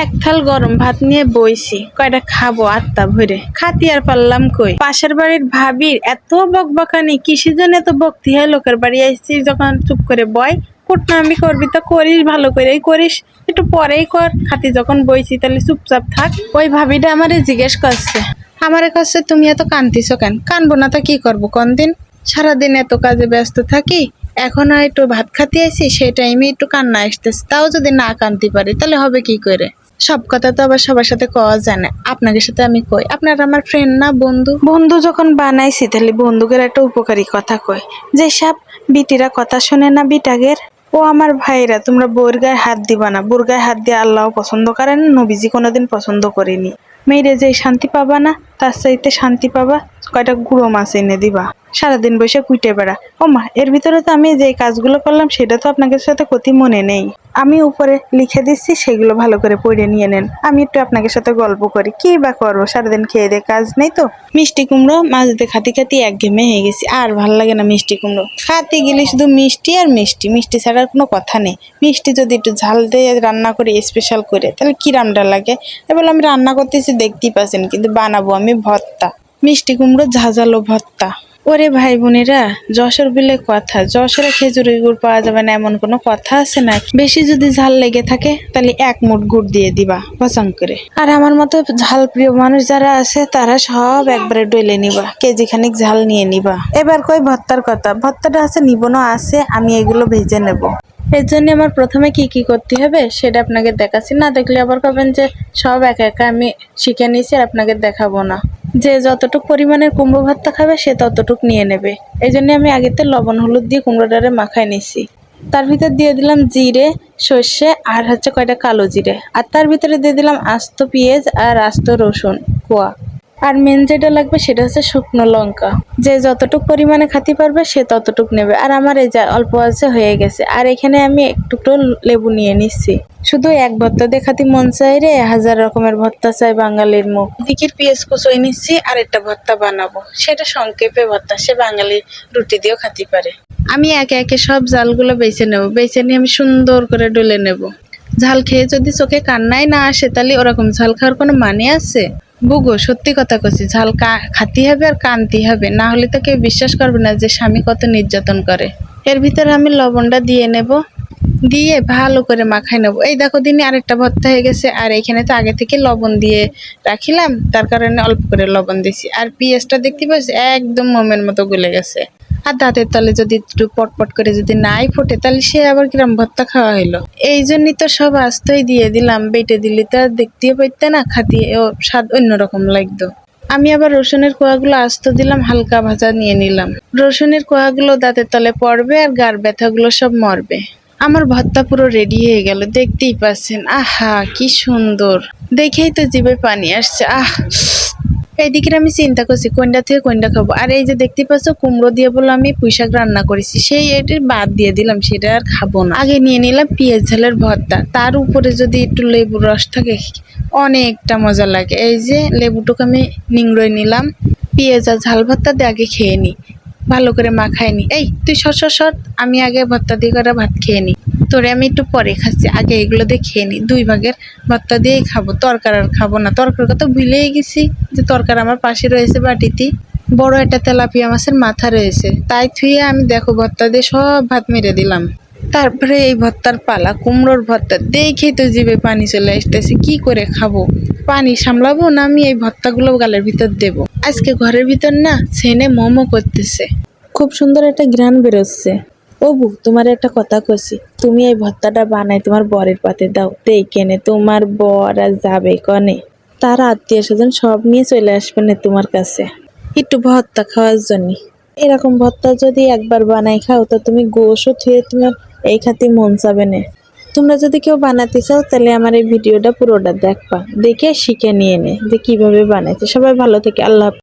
এক থাল গরম ভাত নিয়ে বইছি। কয়টা খাব আত্মা ভরে? খাতি আর পারলাম কই? পাশের বাড়ির ভাবির এত বকবকানি কিসের জন্য এত ভক্তি হয়? লোকের বাড়ি আসছি যখন চুপ করে বয় কুটনামি করবি তো করিস, ভালো করেই করিস। একটু পরেই কর। খাতি যখন বইছি, তাহলে চুপচাপ থাক। ওই ভাবিটা আমারে জিজ্ঞেস করছে, আমারে কাছে তুমি এত কান্দিছো কেন? কানবো না তো কি করব? কোনদিন? সারাদিন এত কাজে ব্যস্ত থাকি, এখন একটু ভাত খাতে আছি সেই টাইমে একটু কান্না আসতেছে। তাও যদি না কানতে পারি, তাহলে হবে কি করে? সব কথা তো আবার সবার সাথে কওয়া যায় না আপনাদের সাথে আমি কই? আপনার আমার ফ্রেন্ড না, বন্ধু? বন্ধু যখন বানাইছি, তাহলে বন্ধুকের একটা উপকারী কথা কই। যেসব বিটিরা কথা শোনে না বিটাগের? ও আমার ভাইরা, তোমরা গায়ে হাত দিবা না। গায়ে হাত দিয়ে আল্লাহ পছন্দ করেন, নবীজি কোনোদিন পছন্দ করেনি। মেয়েরে যে শান্তি পাবা না, তার চাইতে শান্তি পাবা, কয়টা গুঁড়ো মাছ এনে দিবা। সারাদিন বসে কুইটে বেড়া। ও মা এর ভিতরে তো আমি যে কাজগুলো করলাম, সেটা তো আপনাদের সাথে ক্ষতি মনে নেই। আমি উপরে লিখে দিচ্ছি সেগুলো ভালো করে পড়ে নিয়ে নেন। আমি একটু আপনাদের সাথে গল্প করি, কি বা করব? সারাদিন খেয়ে দিয়ে কাজ নেই তো? মিষ্টি কুমড়ো মাছ দিয়ে খাতি খাতি একঘেমে হয়ে গেছি, আর ভালো লাগে না মিষ্টি কুমড়ো। খাতে গেলে শুধু মিষ্টি আর মিষ্টি মিষ্টি ছাড়ার কোনো কথা নেই। মিষ্টি যদি একটু ঝাল দিয়ে রান্না করে স্পেশাল করে, তাহলে কি রামটা লাগে? এবার আমি রান্না করতেছি, দেখতেই পাচ্ছেন, কিন্তু বানাবো আমি ভর্তা। মিষ্টি কুমড়ো ঝাঁঝালো ভর্তা। ওরে ভাই বোনেরা, যশোর বিলে কথা। যশোরে খেজুরের গুড় পাওয়া যাবে না, এমন কোনো কথা আছে না বেশি যদি ঝাল লেগে থাকে, তাহলে এক মুঠ গুড় দিয়ে দিবা, পছন্দ করে। আর আমার মতো ঝাল প্রিয় মানুষ যারা আছে, তারা সব একবারে ডলে নিবা কেজি খানিক ঝাল নিয়ে নিবা। এবার কই ভত্তার কথা? ভত্তাটা আছে, নিবনো আছে, আমি এগুলো ভেজে নেব। এর জন্য আমার প্রথমে কি কি করতে হবে, সেটা আপনাকে দেখাচ্ছি। না দেখলে আবার কবেন যে সব একা একা আমি শিখে নিয়েছি আর আপনাকে দেখাবো না। যে যতটুক পরিমাণের কুমড়ো ভাতটা খাবে, সে ততটুক নিয়ে নেবে। এই জন্য আমি আগেতে লবণ, হলুদ দিয়ে কুমড়োটারে মাখায় নিছি। তার ভিতর দিয়ে দিলাম জিরে, সর্ষে আর হচ্ছে কয়টা কালো জিরে। আর তার ভিতরে দিয়ে দিলাম আস্ত পেঁয়াজ আর আস্ত রসুন, কোয়া। আর মেন যেটা লাগবে সেটা হচ্ছে শুকনো লঙ্কা। যে যতটুক পরিমাণে খাতে পারবে, সে ততটুক নেবে। আর আমার এই যা অল্প আছে, হয়ে গেছে। আর এখানে আমি একটু লেবু নিয়ে নিচ্ছি। শুধু এক ভর্তা দেখাতে মন চাই রে, হাজার রকমের ভর্তা চাই বাঙালির মুখ। দিকের পেঁয়াজ কুচোই নিচ্ছি আর একটা ভর্তা বানাবো। সেটা সংক্ষেপে ভর্তা, সে বাঙালি রুটি দিয়েও খাতে পারে। আমি একে একে সব জালগুলো বেছে নেব। বেছে নিয়ে আমি সুন্দর করে ডলে নেব। ঝাল খেয়ে যদি চোখে কান্নাই না আসে, তাহলে ওরকম ঝাল খাওয়ার কোনো মানে আছে? বুগো, সত্যি কথা কছি ঝাল খাতি হবে আর কানতি হবে, না হলে তো কেউ বিশ্বাস করবে না যে স্বামী কত নির্যাতন করে। এর ভিতরে আমি লবণটা দিয়ে নেব, দিয়ে ভালো করে মাখাই নেব। এই দেখো, দিনে আরেকটা ভর্তা হয়ে গেছে, আর এখানে তো আগে থেকে লবণ দিয়ে রাখিলাম, তার কারণে অল্প করে লবণ দিছি। আর পেঁয়াজটা দেখতে পাচ্ছি, একদম মোমের মতো গলে গেছে। আর দাঁতের তলে যদি একটু পটপট করে যদি নাই ফোটে, তাহলে সে আবার কিরম ভর্তা খাওয়া হলো এই জন্যই তো সব আস্তই দিয়ে দিলাম, বেটে দিলে তো আর দেখতেও পাইতে না খাতিয়ে স্বাদ অন্যরকম লাগতো। আমি আবার রসুনের কোয়াগুলো আস্ত দিলাম, হালকা ভাজা নিয়ে নিলাম। রসুনের কোয়াগুলো দাঁতের তলে পড়বে আর গার ব্যথাগুলো সব মরবে। আমার ভর্তা পুরো রেডি হয়ে গেল, দেখতেই পাচ্ছেন, আহা, কি সুন্দর। দেখেই তো জিভে পানি আসছে, আহ। এইদিকে আমি চিন্তা করছি, কোনটা থেকে কোনটা খাব। আর এই যে দেখতে পাচ্ছ, কুমড়ো দিয়ে বলে আমি পুঁইশাক রান্না করেছি, সেই এটির বাদ দিয়ে দিলাম, সেটা আর খাব না। আগে নিয়ে নিলাম পেঁয়াজ ঝালের ভর্তা, তার উপরে যদি একটু লেবুর রস থাকে, অনেকটা মজা লাগে। এই যে লেবুটুকু আমি নিংড়ে নিলাম, পেঁয়াজ আর ঝাল ভর্তা দিয়ে আগে খেয়ে নিই ভালো করে মাখায় নি। এই, তুই সর সর আমি আগে ভর্তা দিয়ে করে ভাত খেয়ে নিই তোরে আমি একটু পরে খাচ্ছি, আগে এগুলো দিয়ে খেয়ে নিই দুই ভাগের ভর্তা দিয়েই খাব, তরকার আর খাব না। তরকার কথা ভুলেই গেছি যে তরকার আমার পাশে রয়েছে বাটিতে। বড় একটা তেলাপিয়া মাছের মাথা রয়েছে। তাই থুয়ে আমি দেখো ভর্তা দিয়ে সব ভাত মেরে দিলাম। তারপরে এই ভর্তার পালা, কুমড়োর ভর্তা দেখে তো জিভে পানি চলে আসতেছে, কি করে খাব? পানি সামলাবো না আমি এই ভর্তাগুলো গালের ভিতর দেব? আজকে ঘরের ভিতর না ছেনে মোমো করতেছে। খুব সুন্দর একটা ঘ্রাণ বেরোচ্ছে। ও বুক তোমার একটা কথা কছি তুমি এই ভত্তাটা বানাই তোমার বরের পাতে দাও। দেই কেনে, তোমার বর আর যাবে কনে? তার আত্মীয় স্বজন সব নিয়ে চলে আসবে না তোমার কাছে। একটু ভত্তা খাওয়ার জন্য। এরকম ভত্তা যদি একবার বানাই খাও, তো তুমি গোশও থুয়ে তোমার এই খাতে মন চাবে না। তোমরা যদি কেউ বানাতে চাও, তাহলে আমার এই ভিডিওটা পুরোটা দেখবা। দেখে শিখে নিয়ে নে যে কীভাবে বানাইছে। সবাই ভালো থেকে আল্লাহ।